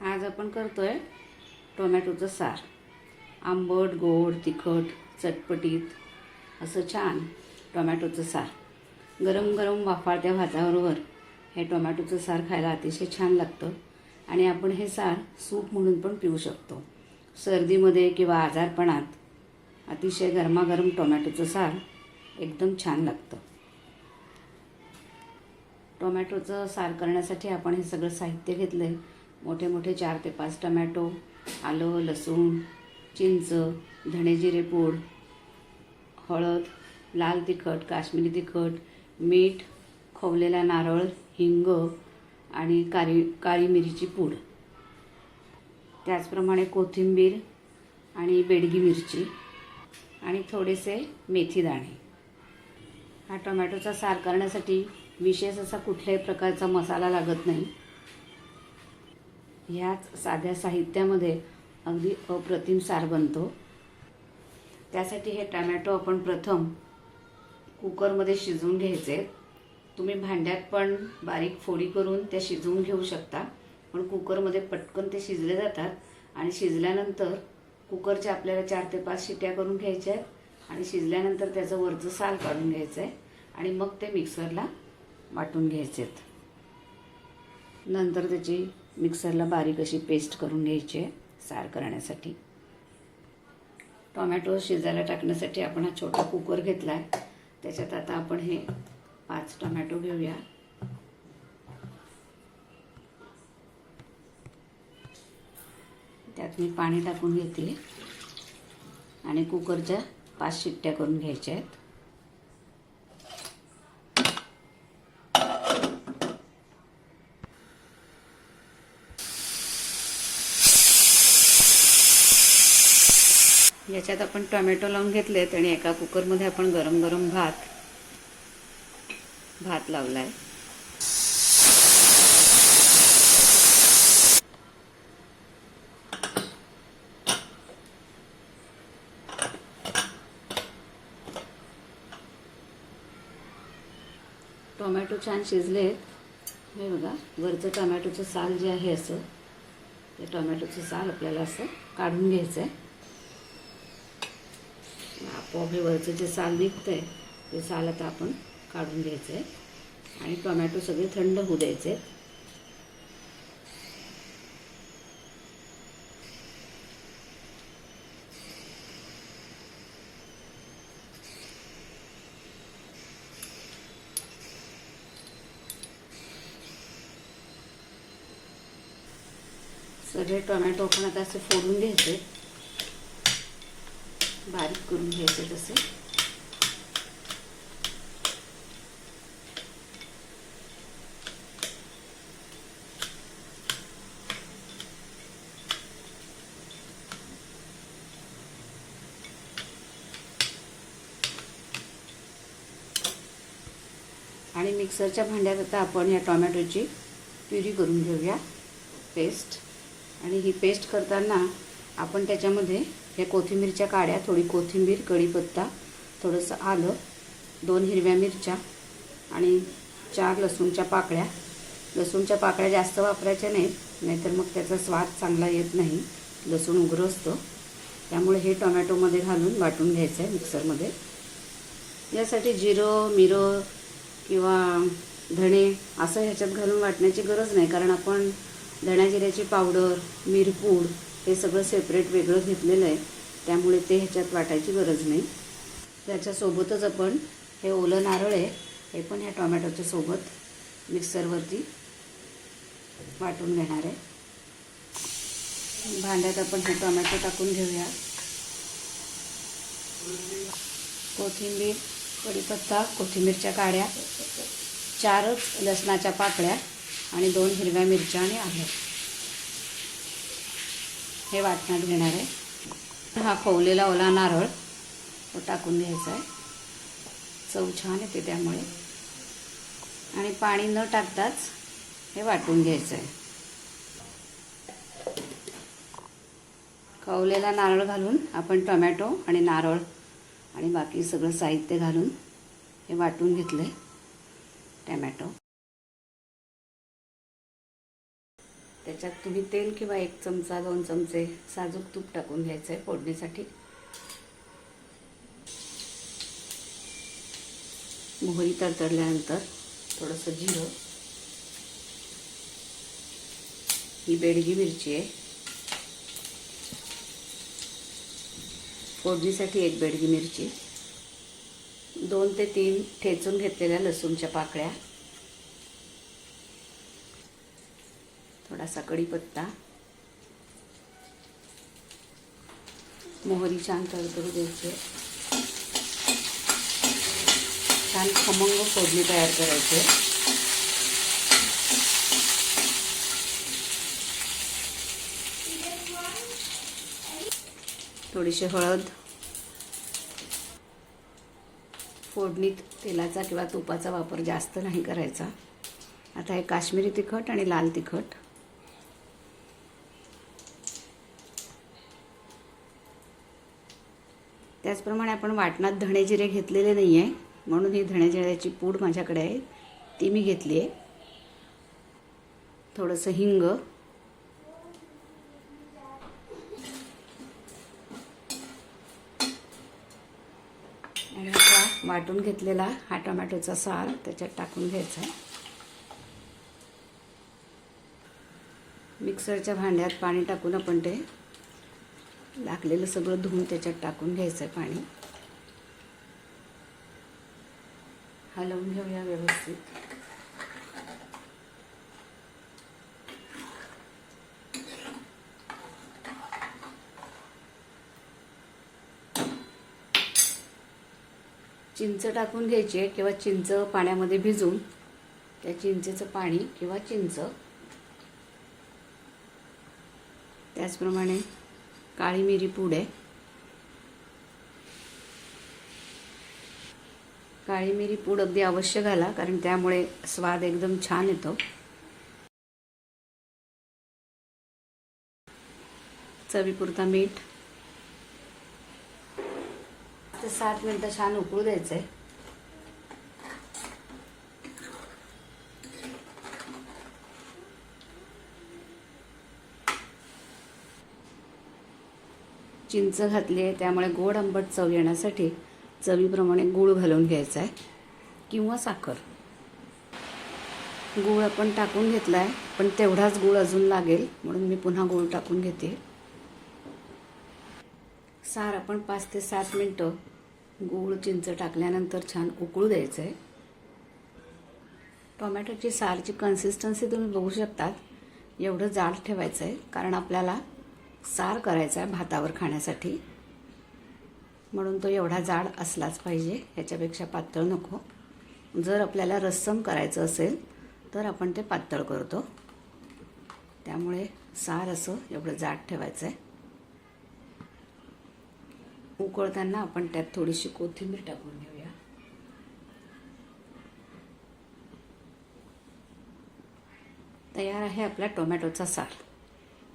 आज आपण करतो आहे टोमॅटोचं सार. आंबट गोड तिखट चटपटीत असं छान टोमॅटोचं सार. गरम गरम वाफाळत्या भाताबरोबर हे टोमॅटोचं सार खायला अतिशय छान लागतं आणि आपण हे सार सूप म्हणून पण पिऊ शकतो. सर्दीमध्ये किंवा आजारपणात अतिशय गरमागरम टोमॅटोचं सार एकदम छान लागतं. टोमॅटोचं सार करण्यासाठी आपण हे सगळं साहित्य घेतलं आहे मोठे मोठे चार ते पाच टमॅटो आलं लसूण चिंच धणेजिरे पूड हळद लाल तिखट काश्मीरी तिखट मीठ खोवलेला नारळ हिंग आणि काळी काळी मिरीची पूड. त्याचप्रमाणे कोथिंबीर आणि बेडगी मिरची आणि थोडेसे मेथी दाणे. हा टोमॅटोचा सार करण्यासाठी विशेष असा कुठल्याही प्रकारचा मसाला लागत नाही. ह्याच साध्या साहित्यामध्ये अगदी अप्रतिम सार बनतो. त्यासाठी हे टमॅटो आपण प्रथम कुकरमध्ये शिजवून घ्यायचे. तुम्ही भांड्यात पण बारीक फोडी करून त्या शिजवून घेऊ शकता. पण कुकरमध्ये पटकन ते शिजले जातात आणि शिजल्यानंतर कुकरच्या आपल्याला चार ते पाच शिट्या करून घ्यायच्या आहेत आणि शिजल्यानंतर त्याचं वरचं साल काढून घ्यायचं आहे आणि मग ते मिक्सरला वाटून घ्यायचे आहेत नंतर त्याची मिक्सरला बारीक अशी पेस्ट करून घ्यायची आहे सार करण्यासाठी. टोमॅटो शिजायला टाकण्यासाठी आपण हा छोटा कुकर घेतला आहे त्याच्यात आता आपण हे पाच टोमॅटो घेऊया. त्यात मी पाणी टाकून घेते. आणि कुकरच्या पाच शिट्ट्या करून घ्यायच्या आहेत. याच्यात आपण टोमॅटो लावून घेतलेत आणि एका कुकरमध्ये आपण गरम गरम भात भात लावलाय. टोमॅटो छान शिजले हे बघा वरचं टोमॅटोचं साल जे आहे असं ते टोमॅटोचं साल आपल्याला असं काढून घ्यायचं आहे आपोआप हे वरचं जे साल निघतं आहे ते साल आता आपण काढून घ्यायचं आहे आणि टोमॅटो सगळे थंड होऊ द्यायचे सगळे टोमॅटो आपण आता असे फोडून घ्यायचे. बारीक करून घ्यायचे तसे. आणि मिक्सरच्या भांड्यात आता आपण या टोमॅटोची प्युरी करून घेऊया पेस्ट. आणि ही पेस्ट करताना आपण त्याच्यामध्ये या कोथिंबीरच्या काड्या थोडी कोथिंबीर कढीपत्ता थोडंसं आलं दोन हिरव्या मिरच्या आणि चार लसूणच्या पाकळ्या. लसूणच्या पाकळ्या जास्त वापरायच्या नाहीत नाहीतर मग त्याचा स्वाद चांगला येत नाही. लसूण उग्र असतं. त्यामुळे हे टोमॅटोमध्ये घालून वाटून घ्यायचं आहे मिक्सरमध्ये. यासाठी जिरं मिरं किंवा धणे असं ह्याच्यात घालून वाटण्याची गरज नाही कारण आपण धण्या जिऱ्याची पावडर मिरपूड हे सगळं सेपरेट वेगळं घेतलेलं आहे. त्यामुळे ते ह्याच्यात वाटायची गरज नाही. त्याच्यासोबतच आपण हे ओलं नारळ आहे हे पण ह्या टोमॅटोच्या सोबत मिक्सरवरती वाटून घेणार आहे. भांड्यात आपण हे टोमॅटो टाकून घेऊया. कोथिंबीर कढीपत्ता कोथिंबीरच्या काड्या चारच लसणाच्या पाकळ्या आणि दोन हिरव्या मिरच्या आणि आलं. हे वाटण्यात घेणार आहे. हा खवलेला ओला नारळ तो टाकून घ्यायचा आहे. चव छान येते त्यामुळे. आणि पाणी न टाकताच हे वाटून घ्यायचं आहे. खवलेला नारळ घालून आपण टोमॅटो आणि नारळ आणि बाकी सगळं साहित्य घालून हे वाटून घेतलं आहे टमॅटो. त्याच्यात तुम्ही तेल किंवा एक चमचा दोन चमचे साजूक तूप टाकून घ्यायचं आहे फोडणीसाठी. मोहरी तडतडल्यानंतर थोडंसं जिरं. ही बेडगी मिरची आहे. फोडणीसाठी एक बेडगी मिरची. दोन ते तीन ठेचून घेतलेल्या लसूणच्या पाकळ्या. थोडासा कढीपत्ता मोहरी छान तडतडू द्यायचे. छान खमंग फोडणी तयार करायचे. थोडीशी हळद. फोडणीत तेलाचा किंवा तुपाचा वापर जास्त नाही करायचा. आता हे काश्मीरी तिखट आणि लाल तिखट. त्याचप्रमाणे आपण वाटणात धणे जिरे घेतलेले नाही आहे म्हणून ही धणे जिऱ्याची पूड माझ्याकडे आहे. ती मी घेतली आहे. थोडंसं हिंग. आणि आता वाटून घेतलेला हा टोमॅटोचा सार त्याच्यात टाकून घ्यायचा. आहे मिक्सरच्या भांड्यात पाणी टाकून आपण ते लागलेलं सगळं धुवून त्याच्यात टाकून घ्यायचं आहे पाणी. हलवून घेऊया व्यवस्थित. चिंच टाकून घ्यायची आहे किंवा चिंच पाण्यामध्ये भिजून त्या चिंचेचं पाणी किंवा चिंच. त्याचप्रमाणे काळी मिरी पूड आहे. काळी मिरी पूड अगदी अवश्य घाला कारण त्यामुळे स्वाद एकदम छान येतो. चवीपुरता मीठ. ते सात मिनटं छान उकळू द्यायचं आहे चिंच घातली आहे त्यामुळे गोड आंबट चव येण्यासाठी चवीप्रमाणे गूळ घालून घ्यायचा आहे किंवा साखर. गूळ आपण टाकून घेतला आहे पण तेवढाच गूळ अजून लागेल म्हणून मी पुन्हा गूळ टाकून घेते. सार आपण पाच ते सात मिनटं गूळ चिंच टाकल्यानंतर छान उकळू द्यायचं आहे टोमॅटोची सारची कन्सिस्टन्सी तुम्ही बघू शकतात. एवढं जाड ठेवायचं आहे कारण आपल्याला सार करायचा आहे भातावर खाण्यासाठी. म्हणून तो एवढा जाड असलाच पाहिजे ह्याच्यापेक्षा पातळ नको. जर आपल्याला रस्सम करायचं असेल तर आपण ते पातळ करतो. त्यामुळे सार असं एवढं जाड ठेवायचं आहे. उकळताना आपण त्यात थोडीशी कोथिंबीर टाकून घेऊया. तयार आहे आपला टोमॅटोचा सार.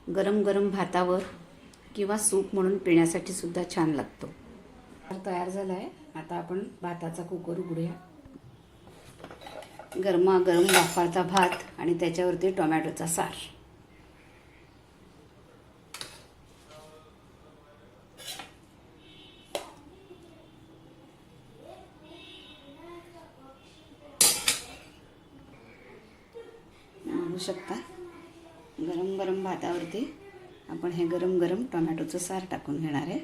गरम गरम भातावर किंवा सूप म्हणून पिण्यासाठी सुद्धा छान लागतो. तयार झाला आहे आता आपण भाताचा कुकर उघडूया. गरमा गरम वाफाळता भात आणि त्याच्यावरती टोमॅटोचा सार. शकता? गरम गरम भातावरती आपण हे गरम गरम टोमॅटोचं सार टाकून घेणार आहे.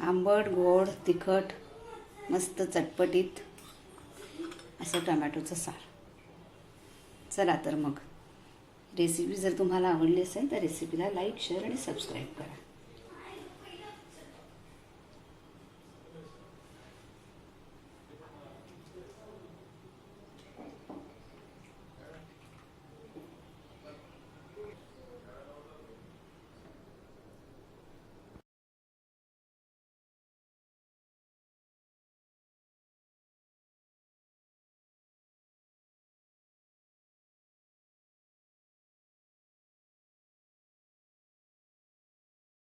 आंबट गोड तिखट मस्त चटपटीत असं टोमॅटोचं सार. चला तर मग. रेसिपी जर तुम्हाला आवडली असेल तर रेसिपीला लाईक शेअर आणि सबस्क्राईब करा.